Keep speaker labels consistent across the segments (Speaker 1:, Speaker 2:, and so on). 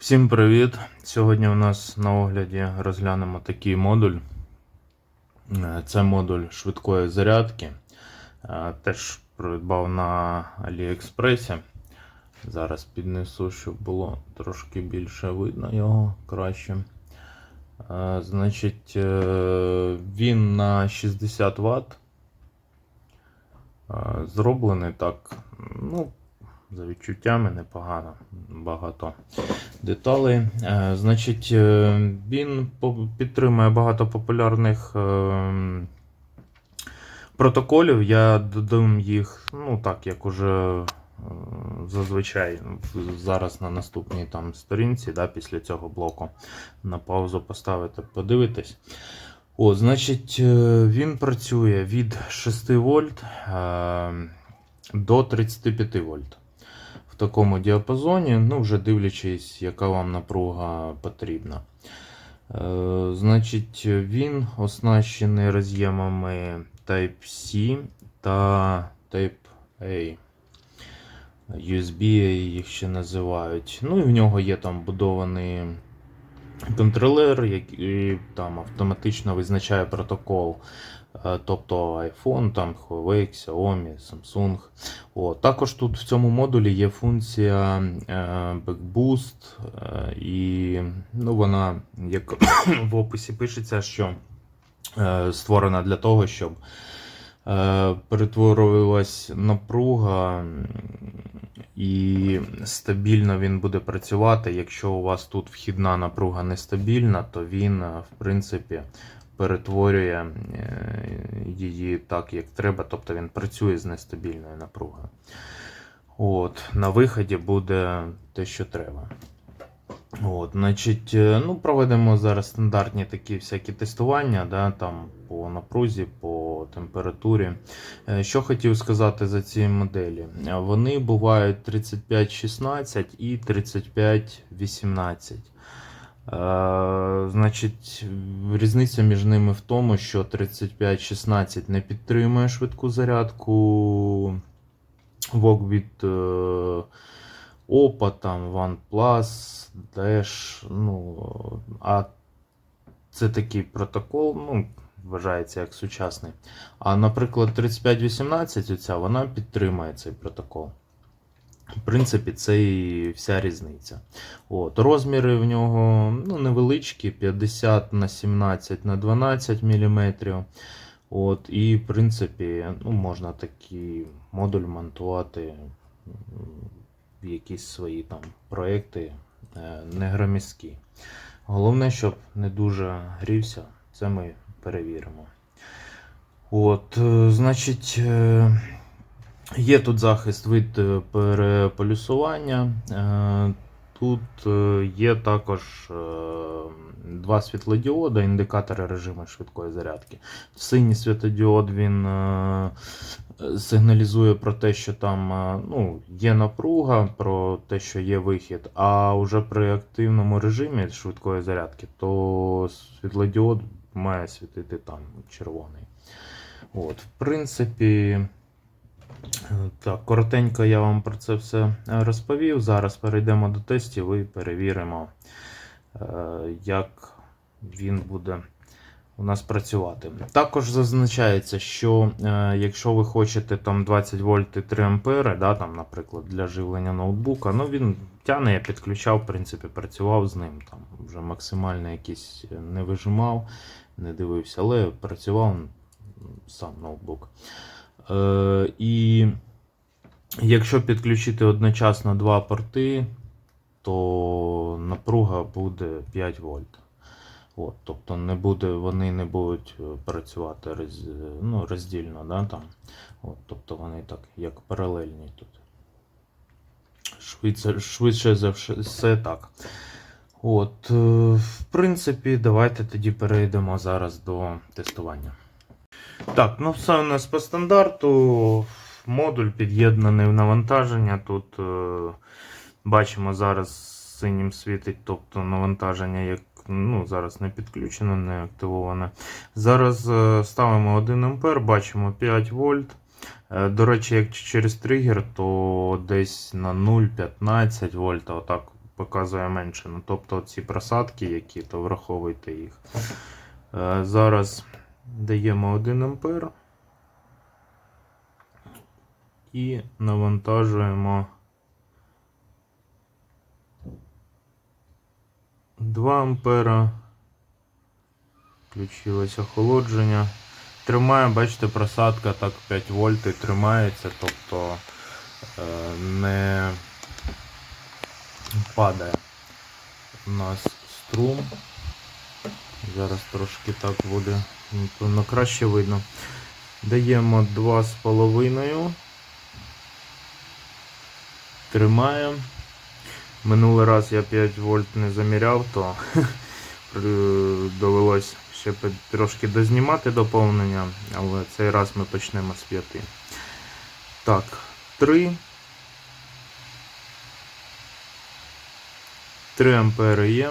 Speaker 1: Всім привіт! Сьогодні у нас на огляді розглянемо такий модуль. Е, Це модуль швидкої зарядки. Е, Теж придбав на Аліекспресі. Зараз піднесу, щоб було трошки більше видно його краще. Е, Значить, він на 60 Вт. Зроблений так, ну, за відчуттями непогано, багато деталей. Е, Значить, е, він підтримує багато популярних е, протоколів. Я додам їх, ну так, як уже зазвичай зараз на наступній там сторінці, да, після цього блоку. На паузу поставити, подивитись. О, значить, він працює від 6 вольт до 35 вольт такому діапазоні, ну, вже дивлячись, яка вам напруга потрібна. Е, значить, він оснащений роз'ємами Type-C та Type-A. USB їх ще називають. Ну і в нього є там будований контролер, який там автоматично визначає протокол. Е, Тобто iPhone, там, Huawei, Xiaomi, Samsung. О, також тут в цьому модулі є функція е, Backboost, е, і ну, вона, як в описі пишеться, що створена для того, щоб перетворювалась напруга і стабільно він буде працювати. Якщо у вас тут вхідна напруга нестабільна, то він, в принципі, перетворює е, її так, як треба, тобто він працює з нестабільною напругою. От, на виході буде те, що треба. От, значить, е, ну, проведемо зараз стандартні такі всякі тестування, да, там, по напрузі, по температурі. Е, Що хотів сказати за ці моделі? Вони бувають 35-16 і 35-18. Е, Значить, різниця між ними в тому, що 35-16 не підтримує швидку зарядку. Вок від е, Oppo, там, OnePlus, Dash, ну, а це такий протокол, ну, вважається як сучасний. А, наприклад, 3518, оця, вона підтримує цей протокол. В принципі, це і вся різниця. От, розміри в нього ну, невеличкі, 50 на 17 на 12 мм. От, і, в принципі, ну, можна такий модуль монтувати в якісь свої там проекти е, не громіздкі. Головне, щоб не дуже грівся, це ми перевіримо. От, е, значить, е, є тут захист від е, переполюсування. Е, Тут е, є також два світлодіоди, індикатори режиму швидкої зарядки. Синій світлодіод він сигналізує про те, що там ну, є напруга, про те, що є вихід. А вже при активному режимі швидкої зарядки, то світлодіод має світити там червоний. От, В принципі, так, коротенько я вам про це все е, розповів. Зараз перейдемо до тестів і перевіримо, е, як він буде у нас працювати. Також зазначається, що е, якщо ви хочете там 20 вольт і 3 ампери, да, там, наприклад, для живлення ноутбука, ну він тягне, я підключав, в принципі, працював з ним. Там вже максимально якийсь не вижимав, не дивився, але працював сам ноутбук. Е, і якщо підключити одночасно два порти, то напруга буде 5 вольт. От, тобто не буде, вони не будуть е, працювати роз, ну, роздільно, да, там. От, тобто вони так, як паралельні тут. Швидше, швидше за все так. От, е, в принципі, давайте тоді перейдемо зараз до тестування. Так, ну все у нас по стандарту. Модуль під'єднаний в навантаження. Тут е, бачимо зараз синім світить, тобто навантаження як ну, зараз не підключено, не активоване. Зараз е, ставимо 1 ампер, бачимо 5 вольт. Е, До речі, як через тригер, то десь на 0,15 вольта, отак показує менше. Ну, тобто ці просадки, які, то враховуйте їх. Е, Зараз даємо 1 ампер і навантажуємо 2 ампера. Включилось охолодження. Тримає, бачите, просадка так 5 вольт і тримається, тобто е, не падає у нас струм. Зараз трошки так буде, напевно, краще видно. Даємо 2,5. Тримає. Минулий раз я 5 вольт не заміряв, то довелось ще трошки дознімати доповнення, але цей раз ми почнемо з 5. Так, 3. 3 ампери є.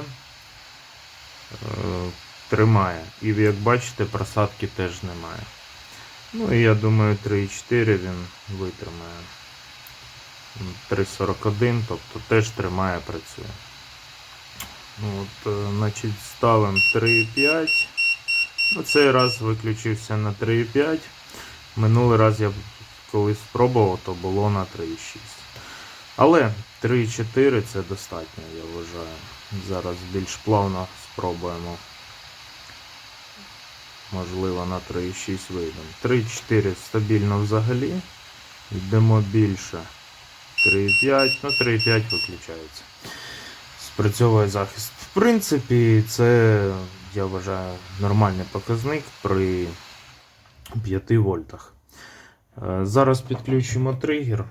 Speaker 1: Тримає. І як бачите, просадки теж немає. Ну і я думаю 3,4 він витримає. 3,41, тобто теж тримає, працює. Ну, от, е, значить, ставимо 3,5. Ну, цей раз виключився на 3,5. Минулий раз я коли спробував, то було на 3,6. Але 3,4 це достатньо, я вважаю. Зараз більш плавно спробуємо. Можливо, на 3,6 вийдемо. 3,4 стабільно взагалі. Йдемо більше. 3,5, ну 3,5 виключається. Спрацьовує захист. В принципі, це, я вважаю, нормальний показник при 5 вольтах. Е, Зараз підключимо тригер.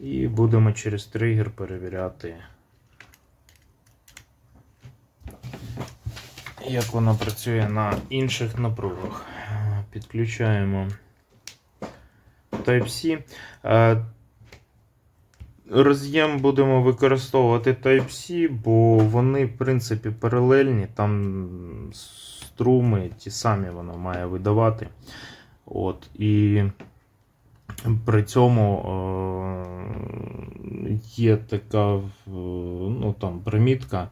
Speaker 1: І будемо через тригер перевіряти, як воно працює на інших напругах. Підключаємо Type-C. Е, Роз'єм будемо використовувати Type-C, бо вони, в принципі, паралельні. Там струми ті самі воно має видавати. От, і при цьому е, є така ну, там, примітка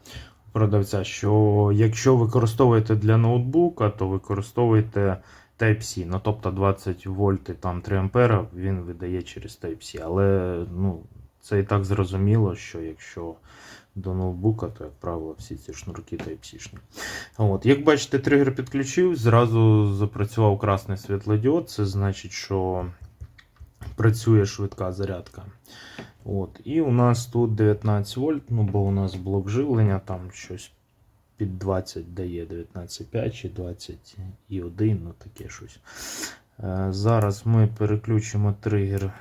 Speaker 1: продавця, що якщо використовуєте для ноутбука, то використовуйте Type-C. Ну, тобто 20 вольт і там 3 ампера він видає через Type-C. Але ну, це і так зрозуміло, що якщо до ноутбука, то, як правило, всі ці шнурки Type-C-шні. От, як бачите, тригер підключив, зразу запрацював красний світлодіод. Це значить, що працює швидка зарядка. От, і у нас тут 19 вольт, ну бо у нас блок живлення, там щось під 20 дає 19,5 чи 20,1, ну таке щось. Е, Зараз ми переключимо тригер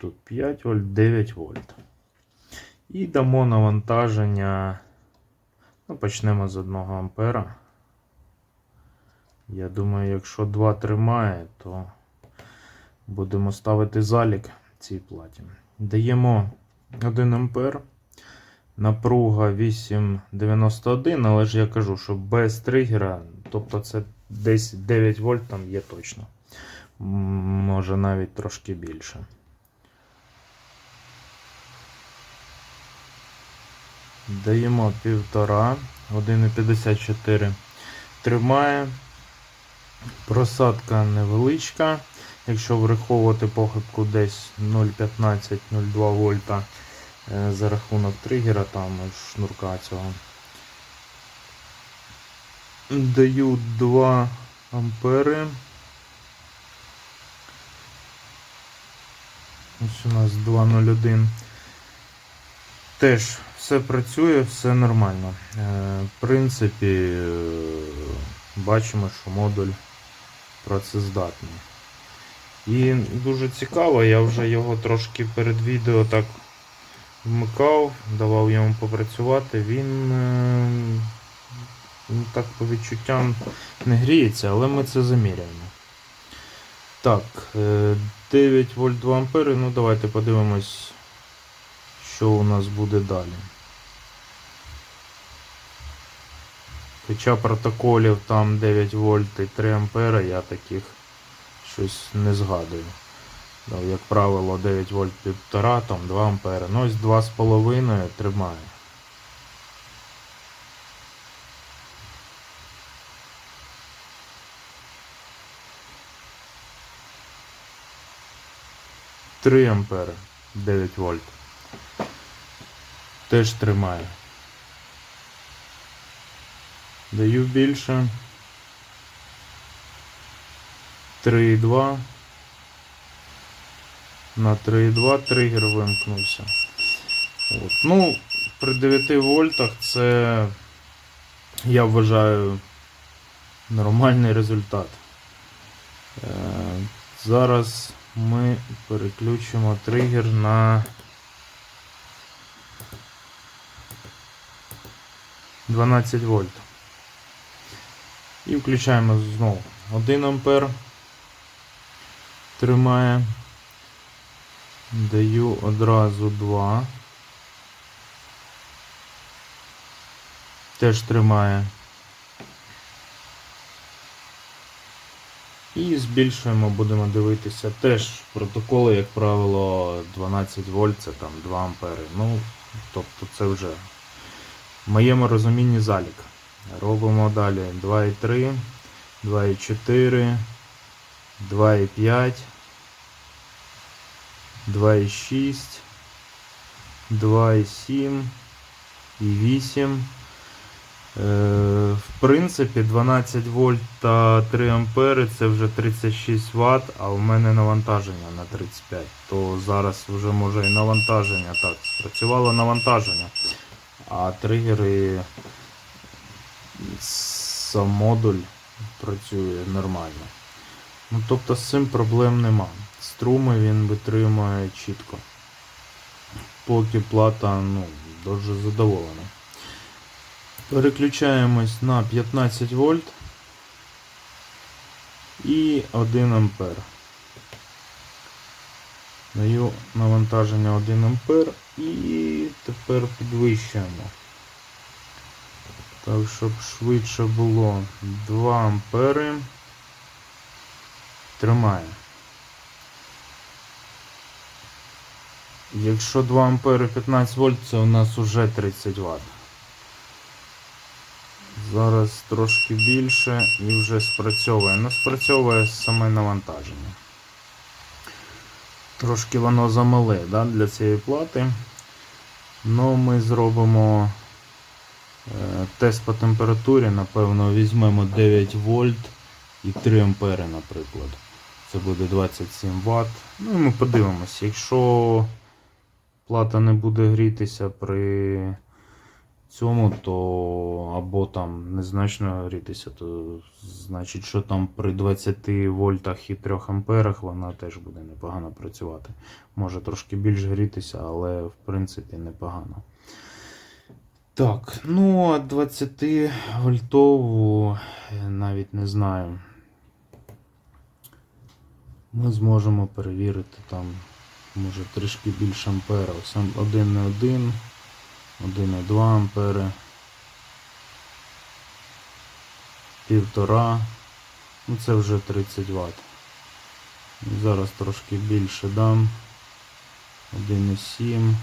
Speaker 1: тут 5 вольт, 9 вольт. І дамо навантаження. Ну, почнемо з 1 ампера. Я думаю, якщо 2 тримає, то будемо ставити залік цій платі. Даємо 1 ампер. Напруга 8,91, але ж я кажу, що без тригера, тобто це десь 9 вольт там є точно. Може навіть трошки більше. Даємо 1,5, 1,54. Тримає. Просадка невеличка. Якщо враховувати похибку десь 0,15-0,2 вольта е, за рахунок тригера, там шнурка цього. Даю 2 ампери. Ось у нас 2,01. Теж все працює, все нормально. Е, В принципі, е, бачимо, що модуль працездатний. І дуже цікаво, я вже його трошки перед відео так вмикав, давав йому попрацювати. Він е, ну, так по відчуттям не гріється, але ми це заміряємо. Так, е, 9 вольт 2 ампери. Ну давайте подивимось, що у нас буде далі. Хоча протоколів там 9 вольт і 3 ампера, я таких щось не згадую. Як правило, 9 вольт 1,5, там 2 ампери. Ну ось 2,5 тримає. Три ампери 9 вольт. Теж тримає. Даю більше. 3,2. На 3,2 тригер вимкнувся. От. Ну, при 9 вольтах це, я вважаю, нормальний результат. Е, зараз ми переключимо тригер на 12 вольт. І включаємо знову 1 ампер. Тримає. Даю одразу 2. Теж тримає. І збільшуємо, будемо дивитися. Теж протоколи, як правило, 12 вольт, це там 2 ампери. Ну, тобто це вже в моєму розумінні залік. Робимо далі 2,3, 2,4, 2,5, 2,6, 2,7 і 8. Е, В принципі, 12 вольт та 3 ампери це вже 36 Вт, а в мене навантаження на 35. То зараз вже може і навантаження. Так, спрацювало навантаження. А тригери сам модуль працює нормально. Ну, тобто з цим проблем нема. Струми він витримує чітко. Поки плата ну, дуже задоволена. Переключаємось на 15 вольт і 1 ампер. Даю навантаження 1 ампер і тепер підвищуємо. Так, щоб швидше було 2 ампери. Тримає. Якщо 2 ампери 15 вольт, це у нас уже 30 Вт. Зараз трошки більше і вже спрацьовує. Ну, спрацьовує саме навантаження. Трошки воно замале да, для цієї плати. Ну, ми зробимо е, тест по температурі, напевно, візьмемо 9 вольт і 3 ампери, наприклад. Це буде 27 Вт. Ну і ми подивимося, якщо плата не буде грітися при цьому, то або там незначно грітися, то значить, що там при 20 вольтах і 3 амперах вона теж буде непогано працювати. Може трошки більш грітися, але в принципі непогано. Так, ну а 20 вольтову навіть не знаю. Ми зможемо перевірити там, може трішки більше ампера. Ось 1,1, 1,2 ампери. Півтора. Ну це вже 30 Вт. Зараз трошки більше дам. 1,7,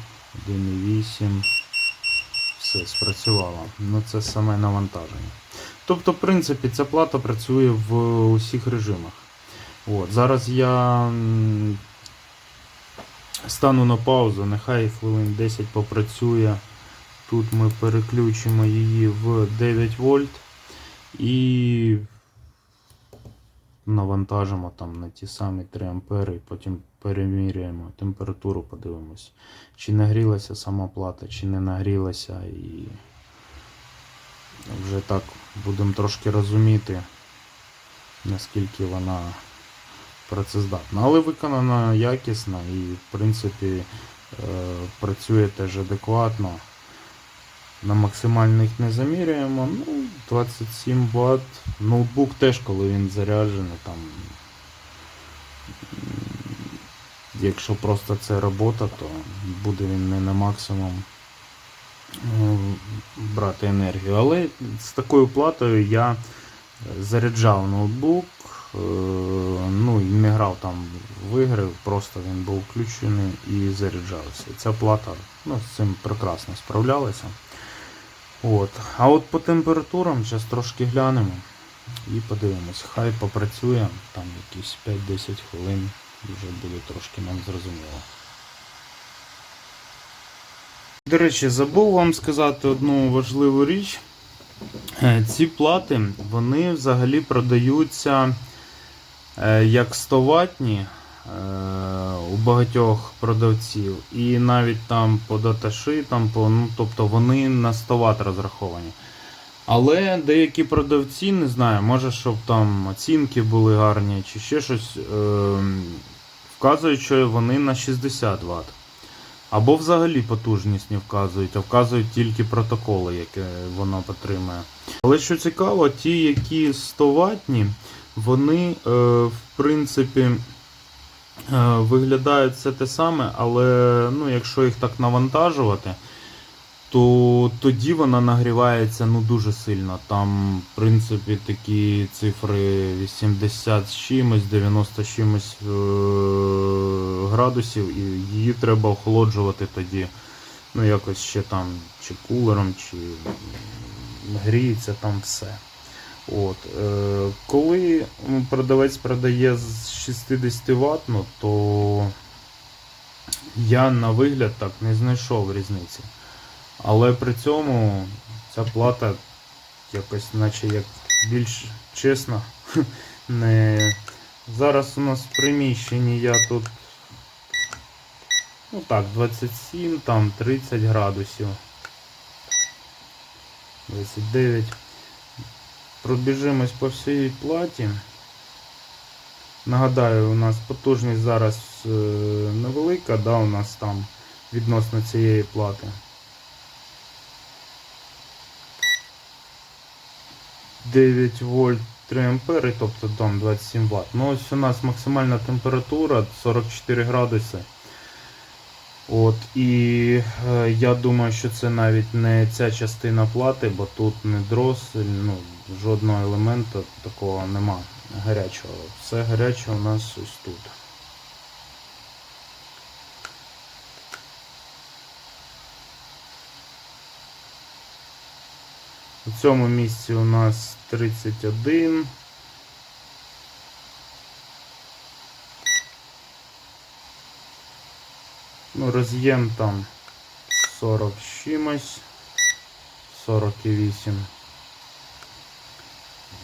Speaker 1: 1,8. Все, спрацювало. Ну це саме навантаження. Тобто, в принципі, ця плата працює в усіх режимах. От, Зараз я стану на паузу, нехай хвилин 10 попрацює. Тут ми переключимо її в 9 вольт і навантажимо там на ті самі 3 ампери, і потім переміряємо температуру, подивимось, чи нагрілася сама плата, чи не нагрілася, і вже так будемо трошки розуміти, наскільки вона працездатна. Але виконана якісно і, в принципі, е, працює теж адекватно. На максимальних не заміряємо. Ну, 27 Вт. Ноутбук теж, коли він заряджений, там. Якщо просто це робота, то буде він не на максимум е, брати енергію. Але з такою платою я заряджав ноутбук ну, не грав там в ігри, просто він був включений і заряджався. Ця плата ну, з цим прекрасно справлялася. От. А от по температурам зараз трошки глянемо і подивимось. Хай попрацює там якісь 5-10 хвилин вже буде трошки нам зрозуміло. До речі, забув вам сказати одну важливу річ. Е, Ці плати вони взагалі продаються е, як 100 ватні е, у багатьох продавців, і навіть там по даташі, там по, ну, тобто вони на 100 Вт розраховані. Але деякі продавці, не знаю, може, щоб там оцінки були гарні чи ще щось, е, вказують, що вони на 60 Вт. Або взагалі потужність не вказують, а вказують тільки протоколи, які воно підтримує. Але що цікаво, ті, які 100 ватні, вони, е, в принципі, е, виглядають все те саме, але ну, якщо їх так навантажувати, то тоді вона нагрівається ну, дуже сильно. Там, в принципі, такі цифри 80 з чимось, 90 з чимось е, градусів, і її треба охолоджувати тоді. Ну, якось ще там, чи кулером, чи гріється там все. От, е, коли продавець продає з 60 Вт, то я на вигляд так не знайшов різниці. Але при цьому ця плата якось наче як більш чесна. Не... Зараз у нас в приміщенні я тут ну так, 27, там 30 градусів. 29. Пробіжимось по всій платі. Нагадаю, у нас потужність зараз е, невелика, да, у нас там відносно цієї плати. 9 вольт 3 ампери, тобто там 27 Вт. Ну ось у нас максимальна температура 44 градуси. От, І е, я думаю, що це навіть не ця частина плати, бо тут не дросель, ну, жодного елементу такого нема гарячого. Все гаряче у нас ось тут. У цьому місці у нас 31. Ну, роз'єм там 40 з чимось. 48.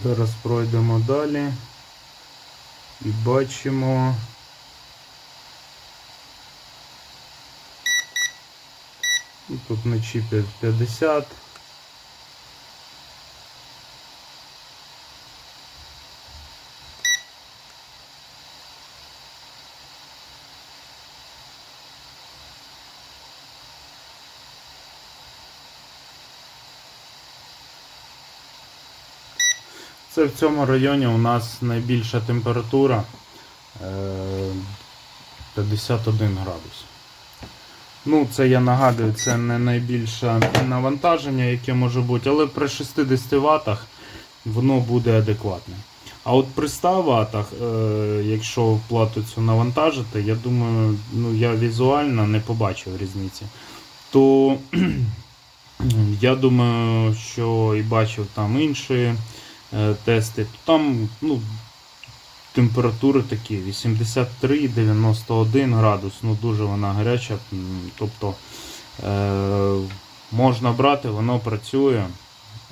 Speaker 1: Зараз пройдемо далі. І бачимо. І Тут на чіпі 50. Це в цьому районі у нас найбільша температура е, 51 градус. Ну, це я нагадую, це не найбільше навантаження, яке може бути, але при 60 Вт воно буде адекватне. А от при 100 Вт, е, якщо плату цю навантажити, я думаю, ну я візуально не побачив різниці. То я думаю, що і бачив там інші е, тести, то там ну, температури такі 83-91 градус, ну дуже вона гаряча. Тобто е, можна брати, воно працює.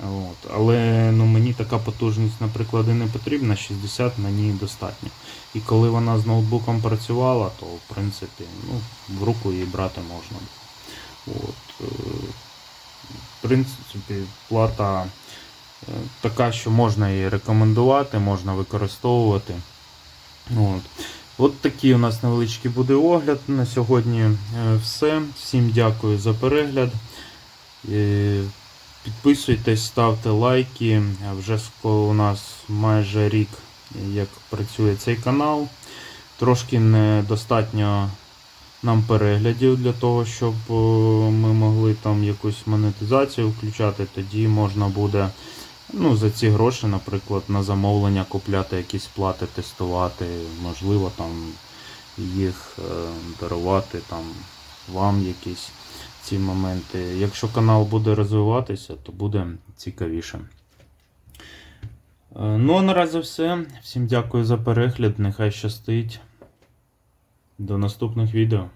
Speaker 1: От. Але ну, мені така потужність, наприклад, і не потрібна, 60 мені достатньо. І коли вона з ноутбуком працювала, то в принципі ну, в руку її брати можна. От. е, В принципі, плата е, така, що можна її рекомендувати, можна використовувати. От. От такий у нас невеличкий буде огляд. На сьогодні е, все. Всім дякую за перегляд. Е, Підписуйтесь, ставте лайки. Вже у нас майже рік, як працює цей канал. Трошки недостатньо нам переглядів для того, щоб е, ми могли там якусь монетизацію включати. Тоді можна буде Ну, за ці гроші, наприклад, на замовлення купляти якісь плати, тестувати, можливо, там їх е, дарувати там вам якісь ці моменти. Якщо канал буде розвиватися, то буде цікавіше. Е, Ну, а наразі все. Всім дякую за перегляд. Нехай щастить. До наступних відео.